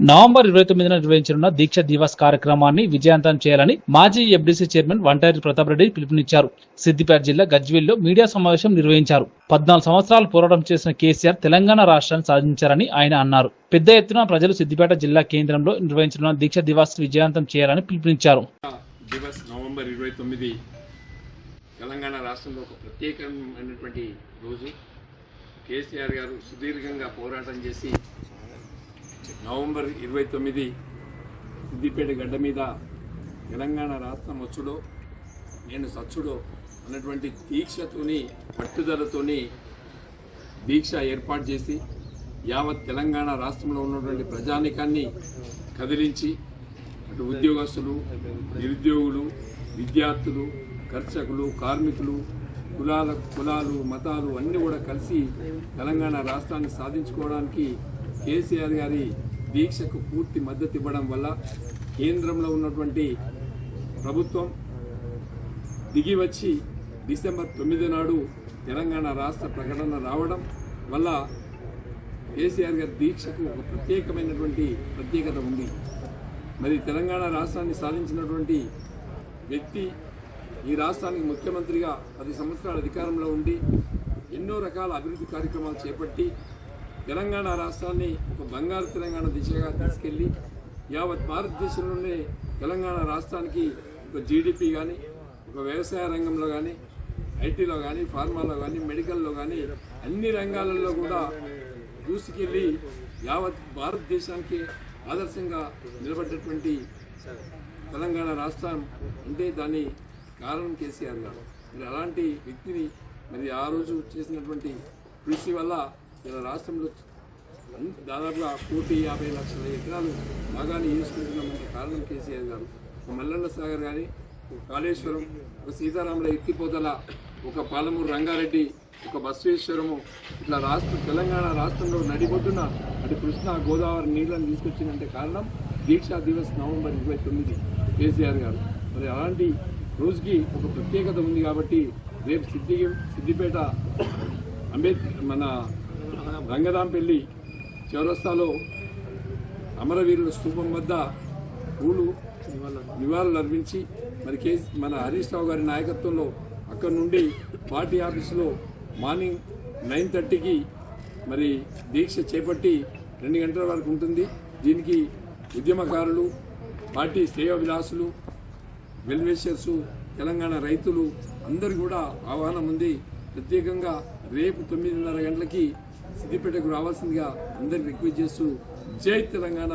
November ఇరవై తొమ్మిదిన నిర్వహించనున్న దీక్ష దివస్ కార్యక్రమాన్ని విజయవంతం చేయాలని మాజీ ఎఫ్డీసీ చైర్మన్ వంటారి ప్రతాప్ రెడ్డి పిలుపునిచ్చారు. సిద్దిపేట జిల్లా గజ్వేల్లో మీడియా సమావేశం నిర్వహించారు. పద్నాలుగు సంవత్సరాలు పోరాటం చేసిన కేసీఆర్ తెలంగాణ రాష్ట్రాన్ని సాధించారని ఆయన అన్నారు. పెద్ద ఎత్తున ప్రజలు సిద్దిపేట జిల్లా కేంద్రంలో నిర్వహించనున్న దీక్ష దివాస్ విజయవంతం చేయాలని పిలుపునిచ్చారు. దివస్ నవంబర్ ఇరవై తొమ్మిది తెలంగాణ రాష్ట్రంలో ఒక ప్రత్యేకమైనటువంటి రోజు. కేసీఆర్ గారు సుదీర్ఘంగా పోరాటం చేసి నవంబర్ ఇరవై తొమ్మిది సిద్దిపేట గడ్డ మీద తెలంగాణ రాష్ట్రం వచ్చుడో నేను సచ్చుడో అన్నటువంటి దీక్షతోని పట్టుదలతోని దీక్ష ఏర్పాటు చేసి యావత్ తెలంగాణ రాష్ట్రంలో ఉన్నటువంటి ప్రజానికాన్ని కదిలించి అటు ఉద్యోగస్తులు నిరుద్యోగులు విద్యార్థులు కర్షకులు కార్మికులు కులాల కులాలు మతాలు అన్నీ కూడా కలిసి తెలంగాణ రాష్ట్రాన్ని సాధించుకోవడానికి కేసీఆర్ గారి దీక్షకు పూర్తి మద్దతు ఇవ్వడం వల్ల కేంద్రంలో ఉన్నటువంటి ప్రభుత్వం దిగి వచ్చి డిసెంబర్ తొమ్మిది నాడు తెలంగాణ రాష్ట్ర ప్రకటన రావడం వల్ల కేసీఆర్ గారి దీక్షకు ఒక ప్రత్యేకమైనటువంటి ప్రత్యేకత ఉంది. మరి తెలంగాణ రాష్ట్రాన్ని సాధించినటువంటి వ్యక్తి ఈ రాష్ట్రానికి ముఖ్యమంత్రిగా పది సంవత్సరాల అధికారంలో ఉండి ఎన్నో రకాల అభివృద్ధి కార్యక్రమాలు చేపట్టి తెలంగాణ రాష్ట్రాన్ని ఒక బంగారు తెలంగాణ దిశగా తీసుకెళ్ళి యావత్ భారతదేశంలోనే తెలంగాణ రాష్ట్రానికి ఒక జీడిపి కానీ ఒక వ్యవసాయ రంగంలో కానీ ఐటీలో కానీ ఫార్మాలో కానీ మెడికల్లో కానీ అన్ని రంగాలలో కూడా దూసుకెళ్ళి యావత్ భారతదేశానికి ఆదర్శంగా నిలబడ్డటువంటి తెలంగాణ రాష్ట్రం అంటే దాని కారణం కేసీఆర్ గారు. మరి అలాంటి వ్యక్తిని మరి ఆ రోజు చేసినటువంటి కృషి వల్ల ఇలా రాష్ట్రంలో దాదాపుగా కోటి యాభై లక్షల ఎకరాలు భాగాన్ని ఈసుకుంటున్నామంటే కారణం కేసీఆర్ గారు. ఒక మల్లన్న సాగర్ కానీ ఒక కాళేశ్వరం ఒక సీతారాముల ఎత్తిపోతల ఒక పాలమూరు రంగారెడ్డి ఒక బసవేశ్వరము ఇట్లా రాష్ట్ర తెలంగాణ రాష్ట్రంలో నడిపోతున్న అటు కృష్ణా గోదావరి నీళ్ళని తీసుకొచ్చిందంటే కారణం దీక్షా దివస్ నవంబర్ ఇరవై తొమ్మిది కేసీఆర్ గారు. మరి అలాంటి రోజుకి ఒక ప్రత్యేకత ఉంది కాబట్టి రేపు సిద్ధి సిద్దిపేట అంబేద్కర్ మన రంగదాంపల్లి చౌరస్తాలో అమరవీరుల స్థూపం వద్ద పూలు నివాళులు అర్పించి మరి కేసీ మన హరీష్ రావు గారి నాయకత్వంలో అక్కడ నుండి పార్టీ ఆఫీసులో మార్నింగ్ నైన్ థర్టీకి మరి దీక్ష చేపట్టి రెండు గంటల వరకు ఉంటుంది. దీనికి ఉద్యమకారులు పార్టీ శ్రేయోభిలాసులు వెల్వేషర్సు తెలంగాణ రైతులు అందరు కూడా ఆహ్వానం ఉంది. ప్రత్యేకంగా రేపు తొమ్మిదిన్నర గంటలకి సిద్దిపేటకు రావాల్సిందిగా అందరికి రిక్వెస్ట్ చేస్తూ జై తెలంగాణ